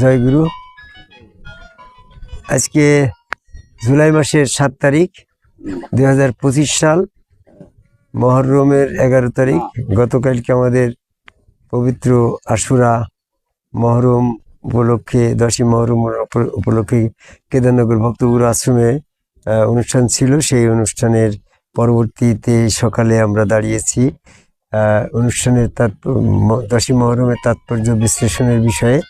জয়গুরু। আজকে জুলাই মাসের সাত তারিখ, দুই হাজার পঁচিশ সাল, মহরমের এগারো তারিখ। গতকালকে আমাদের পবিত্র আশুরা মহরম উপলক্ষে, দশই মহরম উপ- উপলক্ষে কেদারনগর ভক্তগুরু আশ্রমে অনুষ্ঠান ছিল। সেই অনুষ্ঠানের পরবর্তীতে সকালে আমরা দাঁড়িয়েছি। অনুষ্ঠানের তাৎপর্য দশই মহরমের তাৎপর্য বিশ্লেষণের বিষয়ে।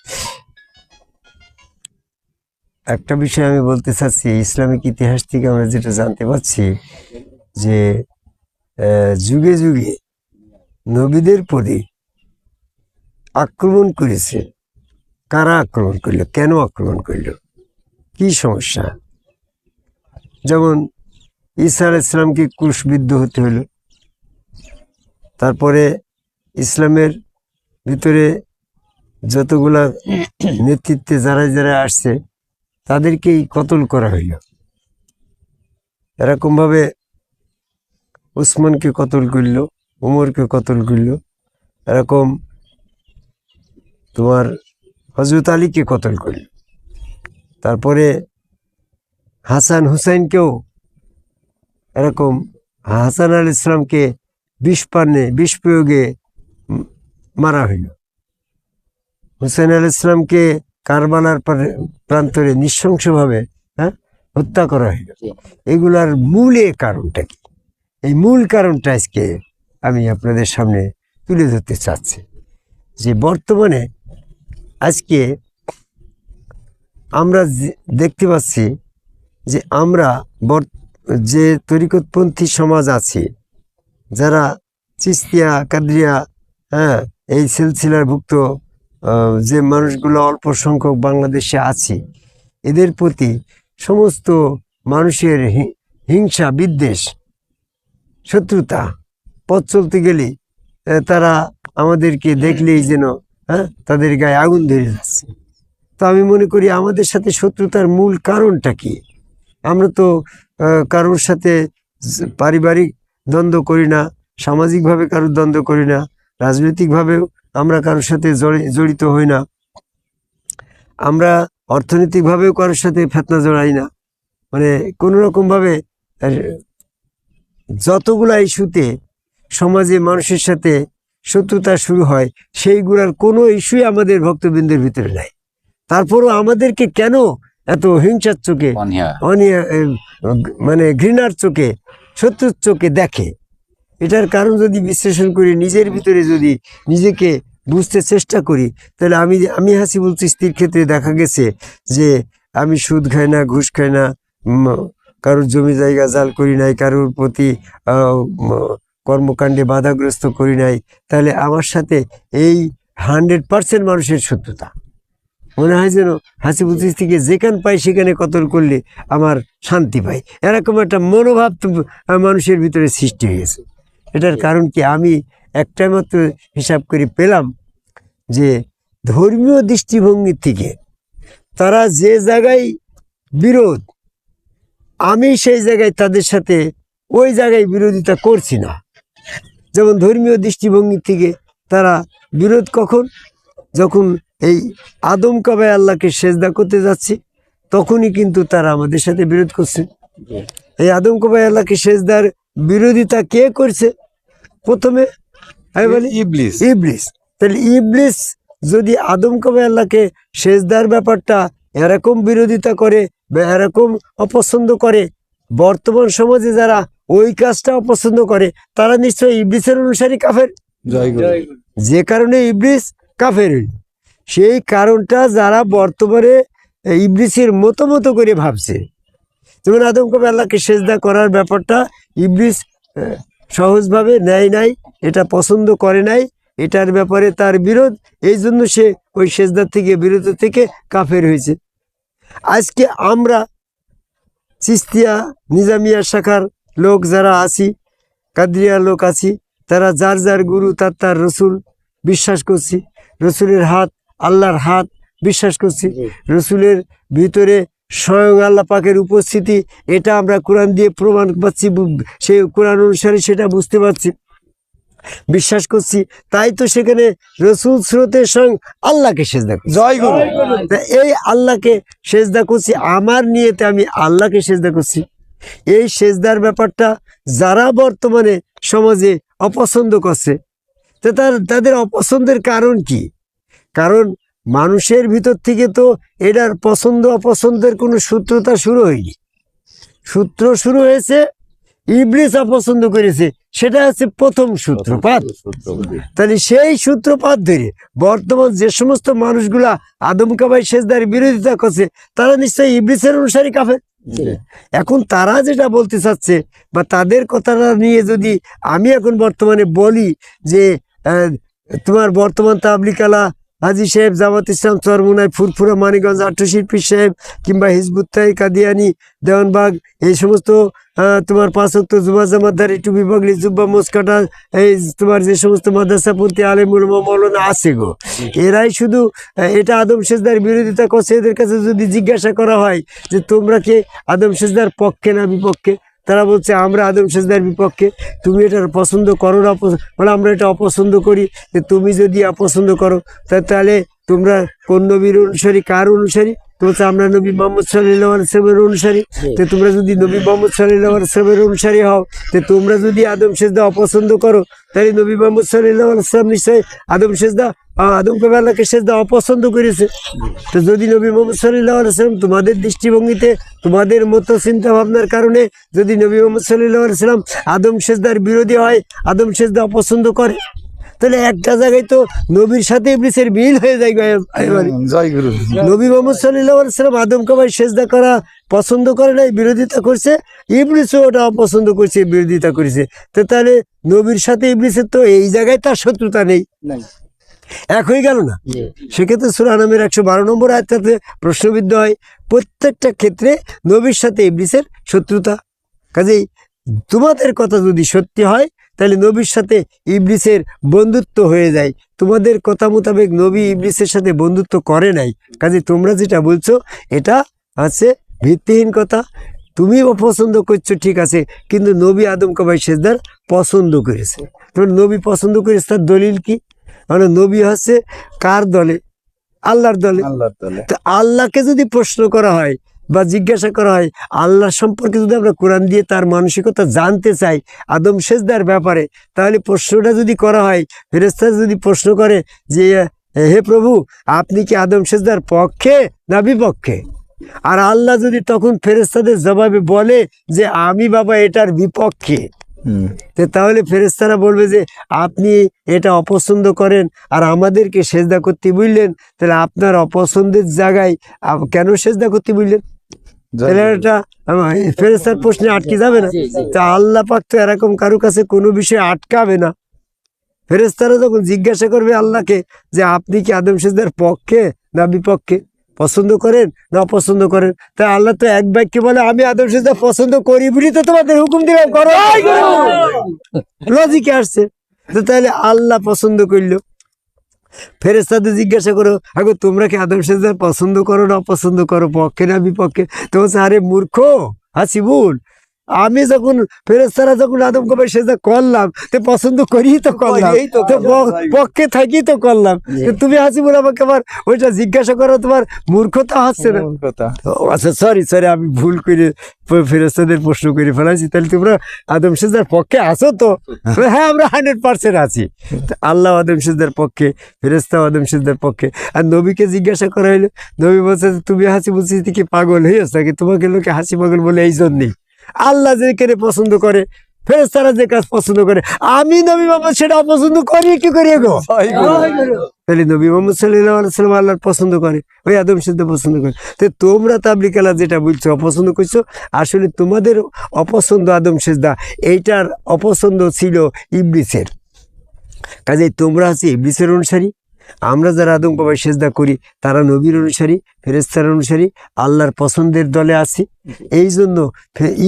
একটা বিষয় আমি বলতে চাচ্ছি, ইসলামিক ইতিহাস থেকে আমরা যেটা জানতে পারছি যে যুগে যুগে নবীদের প্রতি আক্রমণ করেছে। কারা আক্রমণ করল? কেন আক্রমণ করল? কি সমস্যা? যেমন ঈসা আল ইসলামকে ক্রুশবিদ্ধ হতে হলো। তারপরে ইসলামের ভিতরে যতগুলা নেতৃত্বে যারা যারা আসছে তাদেরকেই কতল করা হইল। এরকমভাবে উসমানকে কতল করল, উমরকে কতল করল, এরকম তোমার হজরত আলীকে কতল করল। তারপরে হাসান হুসাইনকেও এরকম হাসান আল ইসলামকে বিষ পানে বিষ প্রয়োগে মারা হইল। হুসাইন আল ইসলামকে কারবালার পারে- প্রান্তরে নৃশংসভাবে হ্যাঁ হত্যা করা হইল। এগুলার মূলে কারণটা কি? এই মূল কারণটা আজকে আমি আপনাদের সামনে তুলে ধরতে চাচ্ছি যে বর্তমানে আজকে আমরা দেখতে পাচ্ছি যে আমরা যে তরিকতপন্থী সমাজ আছে যারা চিস্তিয়া কাদরিয়া হ্যাঁ এই সিলসিলারভুক্ত আহ, যে মানুষগুলো অল্প সংখ্যক বাংলাদেশে আছে, এদের প্রতি সমস্ত মানুষের হিংসা, বিদ্বেষ, শত্রুতা, পথ চলতে গেলে তারা আমাদেরকে দেখলেই যেন হ্যাঁ তাদের গায়ে আগুন ধরে যাচ্ছে। তো আমি মনে করি আমাদের সাথে শত্রুতার মূল কারণটা কি? আমরা তো কারোর সাথে পারিবারিক দ্বন্দ্ব করি না, সামাজিকভাবে কারোর দ্বন্দ্ব করি না, রাজনৈতিকভাবেও আমরা কারোর সাথে জড়িত হই না। আমরা অর্থনৈতিকভাবেও কারোর সাথে ফেতনা জড়াই না। মানে কোনো রকমভাবে যতগুলা ইস্যুতে সমাজে মানুষের সাথে শত্রুতা শুরু হয় সেইগুলার কোনো ইস্যুই আমাদের ভক্তবৃন্দের ভিতরে নাই। তারপরও আমাদেরকে কেন এত হিংসার চোখে অনিয়া অনিয়া মানে ঘৃণার চোখে শত্রুর চোখে দেখে? এটার কারণ যদি বিশ্লেষণ করি, নিজের ভিতরে যদি নিজেকে বুঝতে চেষ্টা করি, তাহলে আমি আমি হাসিবুল চিস্তির ক্ষেত্রে দেখা গেছে যে আমি সুদ খাই না, ঘুষ খাই না কারোর জমি জায়গা জাল করি নাই, কারোর প্রতি কর্মকাণ্ডে বাধাগ্রস্ত করি নাই, তাহলে আমার সাথে এই হান্ড্রেড পার্সেন্ট মানুষের শত্রুতা। মনে হয় যেন হাসিবুল থেকে যেখানে পাই সেখানে কতল করলে আমার শান্তি পাই। এরকম একটা মনোভাব মানুষের ভিতরে সৃষ্টি হয়েছে। এটার কারণ কি? আমি একটা মাত্র হিসাব করে পেলাম যে ধর্মীয় দৃষ্টিভঙ্গি থেকে তারা যে জায়গায় বিরোধ আমি সেই জায়গায় তাদের সাথে ওই জায়গায় বিরোধিতা করছি না। যেমন ধর্মীয় দৃষ্টিভঙ্গি থেকে তারা বিরোধ কখন? যখন এই আদম কাবায় আল্লাহকে সেজদা করতে যাচ্ছি তখনই কিন্তু তারা আমাদের সাথে বিরোধ করছে। এই আদম কাবায় আল্লাহকে সেজদার বিরোধিতা কে করছে? প্রথমে আমি বলি ইবলিস। ইবলিস। তাহলে ইবলিস যদি আদম কবে আল্লাহকে সেজদার ব্যাপারটা এরকম বিরোধিতা করে বা এরকম অপছন্দ করে বর্তমান সমাজে যারা ওই কাজটা অপছন্দ করে তারা নিশ্চয়ই ইবলিসের অনুসারী কাফের। যে কারণে ইবলিস কাফের। সেই কারণটা যারা বর্তমানে ইবলিসের মতো মতো করে ভাবছে। যেমন আদম কবে আল্লাহকে সেজদা করার ব্যাপারটা ইবলিস সহজভাবে নেয় নাই এটা পছন্দ করে নাই এটার ব্যাপারে তার বিরোধ এই জন্য সে ওই সেজদার থেকে বিরত থেকে কাফের হয়েছে। আজকে আমরা চিস্তিয়া নিজামিয়া শাখার লোক যারা আছি কাদরিয়া লোক আছি তারা যার যার গুরু তার তার রসুল বিশ্বাস করছি। রসুলের হাত আল্লাহর হাত বিশ্বাস করছি। রসুলের ভিতরে স্বয়ং আল্লাহ পাকের উপস্থিতি এটা আমরা কোরআন দিয়ে প্রমাণ পাচ্ছি সেই কোরআন অনুসারে সেটা বুঝতে পারছি। বিশ্বাস করছি তাই তো সেখানে রসুল স্রোতের সঙ্গে আল্লাহকে সেজদা করছি। জয় গুরু। এই আল্লাহকে সেজদা করছি আমার নিয়েতে আমি আল্লাহকে সেজদা করছি। এই সেজদার ব্যাপারটা যারা বর্তমানে সমাজে অপছন্দ করছে তো তার তাদের অপছন্দের কারণ কি? কারণ মানুষের ভিতর থেকে তো এটার পছন্দ অপছন্দের কোনো সূত্রতা শুরু হয়নি। সূত্র শুরু হয়েছে ইবলিস অপছন্দ করেছে সেটা হচ্ছে প্রথম সূত্রপাত। তাহলে সেই সূত্রপাত ধরে বর্তমান যে সমস্ত মানুষগুলা আদম কাবাই সেজদার বিরোধিতা করছে তারা নিশ্চয়ই ইবলিসের অনুসারী কাফের? এখন তারা যেটা বলতে চাচ্ছে বা তাদের কথাটা নিয়ে যদি আমি এখন বর্তমানে বলি যে তোমার বর্তমান তাবলিকালা হাজি সাহেব জামাত ইসলাম চরমুনাই ফুরফুরা মানিগঞ্জ আট্টশিল্পী সাহেব কিংবা হিজবুত্তাই কাদিয়ানি দেওয়ানবাগ এই সমস্ত তোমার পাঁচক্ত জুমা জামাতদারি টুপি পাগলি জুব্বা মোসকাটা এই তোমার যে সমস্ত মাদ্রাসা পন্থী আলেমুল মৌলানা আছে গো। এরাই শুধু এটা আদম সেজদার বিরোধিতা করছে এদের কাছে যদি জিজ্ঞাসা করা হয় যে তোমরা কি আদম সেজদার পক্ষে না বিপক্ষে? তারা বলছে, আমরা আদম সেজদার বিপক্ষে, তুমি এটা পছন্দ করো না মানে আমরা এটা অপছন্দ করি। যে তুমি যদি অপছন্দ করো তাহলে তোমরা কোন নবীর অনুসারী, কার অনুসারী? তো আমরা নবী মোহাম্মদ সাল্লাহ আলসালামের অনুসারী। তো তোমরা যদি নবী মোহাম্মদ সাল্লাহ আলসালামের অনুসারী হও তো তোমরা যদি আদম সেজদা অপছন্দ করো তাহলে নবী মোহাম্মদ সাল্লাহ আলসালাম নিশ্চয়ই আদম সেজদা আদম কবে সেজদা অপছন্দ করেছে। তো যদি নবী মোহাম্মদ সাল্লাহ আলসালাম তোমাদের দৃষ্টিভঙ্গিতে তোমাদের মতো চিন্তা ভাবনার কারণে যদি নবী মোহাম্মদ সাল্লাহ আলসালাম আদম সেজদার বিরোধী হয় আদম সেজদা অপছন্দ করে। তাহলে একটা জায়গায় তো নবীর সাথে ইবলিসের মিল হয়ে যায়। জয় গুরু। নবী মোহাম্মদ সাল্লাহ সাল্লাম আদম কাবাই সেজদা করা পছন্দ করে নাই বিরোধিতা করছে। ইবলিসও ওটা অপছন্দ করছে বিরোধিতা করেছে। তো তাহলে নবীর সাথে ইবলিসের তো এই জায়গায় তার শত্রুতা নেই। এক হয়ে গেল না? সেক্ষেত্রে সুরা নামের একশো বারো নম্বর আয়তাতে প্রশ্নবিদ্ধ হয় প্রত্যেকটা ক্ষেত্রে নবীর সাথে ইবলিসের শত্রুতা। কাজেই তোমাদের কথা যদি সত্যি হয় তাহলে নবীর সাথে ইবলিসের বন্ধুত্ব হয়ে যায়। তোমাদের কথা মোতাবেক নবী ইবলিসের সাথে বন্ধুত্ব করে নাই। কাজে তোমরা যেটা বলছো এটা আছে ভিত্তিহীন কথা। তুমি অপছন্দ করছ ঠিক আছে কিন্তু নবী আদম কাবাই সেজদার পছন্দ করেছে। তোমার নবী পছন্দ করেছে তার দলিল কি? মানে নবী হচ্ছে কার দলে? আল্লাহর দলে। আল্লাহ তাআলা তো আল্লাহকে যদি প্রশ্ন করা হয় বা জিজ্ঞাসা করা হয় আল্লাহ সম্পর্কে যদি আমরা কোরআন দিয়ে তার মানসিকতা জানতে চাই আদম সেজদার ব্যাপারে তাহলে প্রশ্নটা যদি করা হয় ফেরেস্তা যদি প্রশ্ন করে যে হে প্রভু আপনি কি আদম সেজদার পক্ষে না বিপক্ষে? আর আল্লাহ যদি তখন ফেরেস্তাদের জবাবে বলে যে আমি বাবা এটার বিপক্ষে। তো তাহলে ফেরেস্তারা বলবে যে আপনি এটা অপছন্দ করেন আর আমাদেরকে সেজদা করতে বুঝলেন তাহলে আপনার অপছন্দের জায়গায় কেন সেজদা করতে বুঝলেন জয় তাহলে এটা ফেরেস্তার প্রশ্নে আটকে যাবে না। তা আল্লাহ পাক তো এরকম কারও কাছে কোনো বিষয় আটকাবে না। ফেরেস্তারা যখন জিজ্ঞাসা করবে আল্লাহকে যে আপনি কি আদম সেজদার পক্ষে না বিপক্ষে পছন্দ করেন না অপছন্দ করেন? তা আল্লাহ তো এক বাক্যে বলে আমি আদম সেজদা পছন্দ করি বলি তো তোমাদের হুকুম দিলাম করো। লজিকে আসছে। তো তাহলে আল্লাহ পছন্দ করল। ফেরেস্তাদের জিজ্ঞাসা করো, আগে তোমরা কি আদম সেজদার পছন্দ করো না অপছন্দ করো? পক্ষে না বিপক্ষে? তো বলছে, আরে মূর্খ, হাসিবুল আমি যখন ফেরেস্তারা যখন আদম কবে সেজদা করলাম তো পছন্দ করি তো করলাম। তো। পক্ষে থাকি তো করলাম। তুমি হাসিবুল আমাকে আবার ওইটা জিজ্ঞাসা করো তোমার মূর্খতা হচ্ছে না? আচ্ছা সরি সরি আমি ভুল করে ফেরেস্তাদের প্রশ্ন করে ফেলাইছি। তাহলে তোমরা আদম সেজদার পক্ষে আছো তো? হ্যাঁ আমরা হান্ড্রেড পার্সেন্ট আছি। আল্লাহ আদম সেজদার পক্ষে ফেরেস্তা আদম সেজদার পক্ষে। আর নবীকে জিজ্ঞাসা করা হইল নবী বলছে তুমি হাসি বলছি কি পাগল হয়েছ নাকি? তোমাকে লোকে হাসি পাগল বলে এই জন্যই আল্লাহ যে কেড়ে পছন্দ করে ফেরেস্তারা যে কাজ পছন্দ করে আমি নবী মোহাম্মদ সেটা অপছন্দ করি কি করি গো। তাহলে নবী মোহাম্মদ সাল্লাম আল্লাহর পছন্দ করে ওই আদম সিদ্ধ পছন্দ করে। তো তোমরা তাবলিকালা যেটা বলছো অপছন্দ করছ আসলে তোমাদের অপছন্দ আদম সেজদা এইটার অপছন্দ ছিল ইবলিসের। কাজেই তোমরা হচ্ছে ইবলিসের অনুসারী। আমরা যারা আদম বাবাই সেজদা করি তারা নবীর অনুসারী ফেরেস্তার অনুসারী আল্লাহর পছন্দের দলে আছি। এই জন্য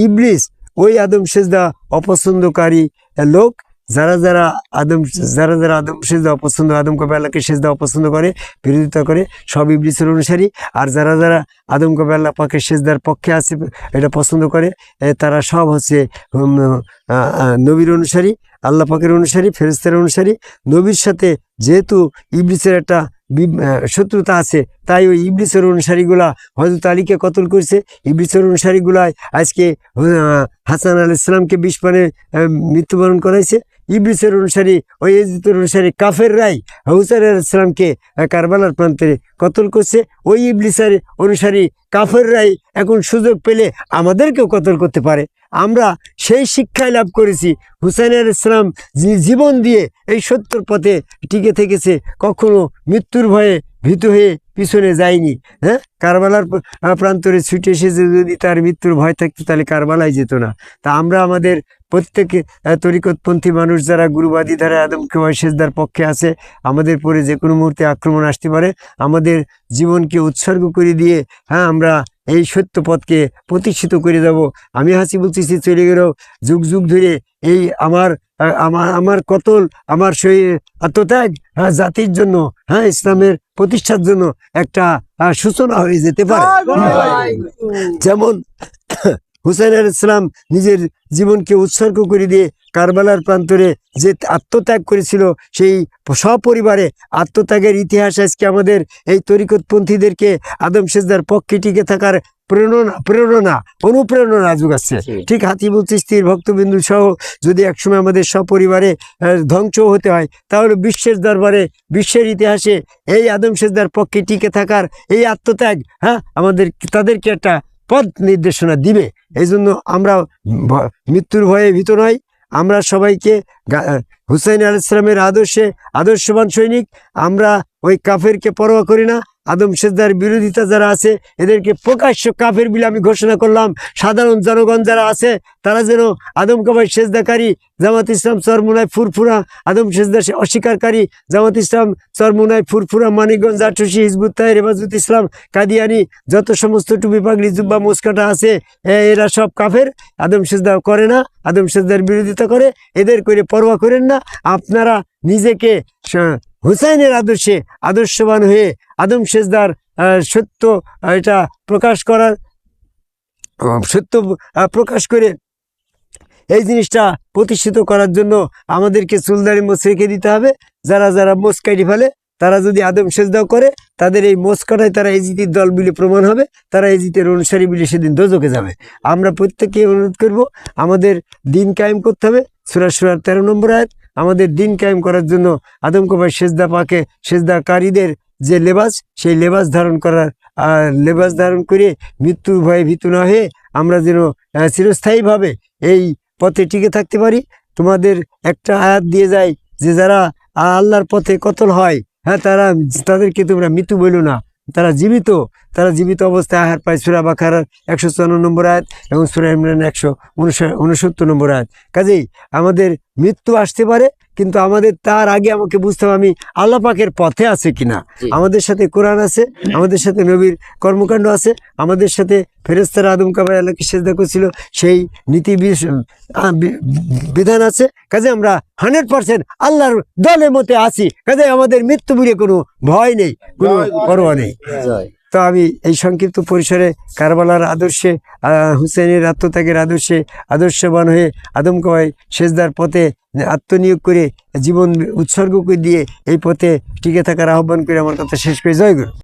ইবলিস ওই আদম সেজদা অপছন্দকারী লোক যারা যারা আদম, যারা যারা আদম, সেজদা অপছন্দ আদম কবে আল্লাহকে সেজদা অপছন্দ করে, বিরোধিতা করে, সব ইবলিসের অনুসারী। আর যারা যারা আদম কবে আল্লাহ পাকে সেজদার পক্ষে আছে, এটা পছন্দ করে তারা সব হচ্ছে নবীর অনুসারী, আল্লাহ পাকের অনুসারী ফেরেস্তার অনুসারী। নবীর সাথে যেহেতু ইবলিসের একটা শত্রুতা আছে, তাই ওই ইবলিসের অনুসারীগুলা হজরত আলীকে কতল করছে। ইবলিসের অনুসারীগুলাই আজকে হাসান আল ইসলামকে বিষ মৃত্যুবরণ করাইছে। ইবলিসের অনুসারী ওই ইজিতের অনুসারী কাফেররাই হুসাইন আল ইসলামকে কারবালার প্রান্তে কতল করছে। ওই ইবলিসের অনুসারী কাফের কাফেররাই এখন সুযোগ পেলে আমাদেরকেও কতল করতে পারে। আমরা সেই শিক্ষায় লাভ করেছি। হুসাইন আল ইসলাম জীবন দিয়ে এই সত্যর পথে টিকে থেকেছে, কখনো মৃত্যুর ভয়ে ভীত হয়ে পিছনে যায়নি হ্যাঁ? কারবালার প্রান্তরে ছুটে এসেছে যদি তার মৃত্যুর ভয় থাকতো, তাহলে কারবালায় যেত না। তা আমরা আমাদের প্রত্যেকে তরিকতপন্থী মানুষ যারা গুরুবাদী ধারা, আদমকে সেজদার পক্ষে আছে, আমাদের পরে যে কোনো মুহূর্তে আক্রমণ আসতে পারে, আমাদের জীবনকে উৎসর্গ করে দিয়ে হ্যাঁ আমরা এই সত্য পথকে প্রতিষ্ঠিত করে যাব। আমি হাসি বলতেছি, চলে গেলেও যুগ যুগ ধরে এই আমার আমার আমার কতল আমার সেই আত্মত্যাগ হ্যাঁ জাতির জন্য হ্যাঁ ইসলামের প্রতিষ্ঠার জন্য একটা সূচনা হয়ে যেতে পারে। যেমন হুসাইন আল ইসলাম নিজের জীবনকে উৎসর্গ করে দিয়ে কারবালার প্রান্তরে যে আত্মত্যাগ করেছিল সেই সপরিবারে আত্মত্যাগের ইতিহাস আজকে আমাদের এই তরিকতপন্থীদেরকে আদম সেজদার পক্ষে টিকে থাকার প্রেরণা প্রেরণা অনুপ্রেরণা যোগাচ্ছে ঠিক হাতিবুল চিস্তির ভক্তবিন্দু সহ যদি একসময় আমাদের সপরিবারে ধ্বংস হতে হয় তাহলে বিশ্বের দরবারে বিশ্বের ইতিহাসে এই আদম সেজদার পক্ষে টিকে থাকার এই আত্মত্যাগ হ্যাঁ আমাদের তাদেরকে একটা পথ নির্দেশনা দিবে। এই জন্য আমরা মৃত্যুর ভয়ে ভীত নয় আমরা সবাইকে হুসাইন আল ইসলামের আদর্শে, আদর্শবান সৈনিক। আমরা ওই কাফেরকে পরোয়া করি না। আদম সেজদার বিরোধিতা যারা আছে, এদেরকে প্রকাশ্য কাফের বলে আমি ঘোষণা করলাম। সাধারণ জনগণ যারা আছে, তারা যেন আদম কাবাই সেজদাকারী, জামাত ইসলাম চরমুনায় ফুরফুরা, আদম সেজদা সে অস্বীকারী, জামাত ইসলাম চরমুনায় ফুরফুরা, মানিকগঞ্জ আটশি হিজবুত তাহের, হেফাজত ইসলাম, কাদিয়ানি, যত সমস্ত টুপি পাগড়ি, জুব্বা মুস্কাটা আছে এরা সব কাফের। আদম সেজদা করে না, আদম সেজদার বিরোধিতা করে, এদের করে পরোয়া করেন না। আপনারা নিজেকে হুসাইনের আদর্শে আদর্শবান হয়ে আদম সেজদার সত্য এটা প্রকাশ করার সত্য প্রকাশ করে এই জিনিসটা প্রতিষ্ঠিত করার জন্য আমাদেরকে চুলদারি মোচ রেখে দিতে হবে। যারা যারা মোচ কাটি ফেলে, তারা যদি আদম সেজদাও করে, তাদের এই মোচ কাটায় তারা এজিতির দল বলে প্রমাণ হবে, তারা এজিতের অনুসারী বলে সেদিন দোজকে যাবে। আমরা প্রত্যেককে অনুরোধ করব, আমাদের দিন কায়েম করতে হবে। সুরা সুরার তেরো নম্বর আয়াত। আমাদের দিন কায়েম করার জন্য আদম কবার সেজদা পাকে সেজদাকারীদের যে লেবাস, সেই লেবাস ধারণ করার লেবাস ধারণ করে মৃত্যুর ভয়ে ভীত না হয়ে আমরা যেন চিরস্থায়ীভাবে এই পথে টিকে থাকতে পারি। তোমাদের একটা আয়াত দিয়ে যায় যে যারা আল্লাহর পথে কতল হয় হ্যাঁ তারা, তাদেরকে তোমরা মৃত্যু বলো না। তারা জীবিত তারা জীবিত অবস্থায় আহার পায় সুরা বাখার একশো চুয়ান্ন নম্বর আয়াত এবং সুরা ইমরান একশো উনসত্তর নম্বর আয়াত। কাজেই আমাদের মৃত্যু আসতে পারে কিন্তু আমাদের তার আগে আমাকে বুঝতে হবে আমি আল্লাহ পাকের পথে আছে কিনা। আমাদের সাথে কোরআন আছে আমাদের সাথে নবীর কর্মকাণ্ড আছে আমাদের সাথে ফেরেস্তারা আদম কাবাই আল্লাহকে সেজদা করছিল সেই নীতি বিধান আছে। কাজে আমরা হান্ড্রেড পার্সেন্ট আল্লাহর দলের মতে আছি। কাজে আমাদের মৃত্যু বলে কোনো ভয় নেই কোনো পরোয়া নেই। তো আমি এই সংক্ষিপ্ত পরিসরে কারবালার আদর্শে হুসেনের আত্মত্যাগের আদর্শে আদর্শবান হয়ে আদম কাবাই সেজদার পথে আত্মনিয়োগ করে জীবন উৎসর্গ করে দিয়ে এই পথে টিকে থাকার আহ্বান করে আমার কথা শেষ করে। জয় গুরু।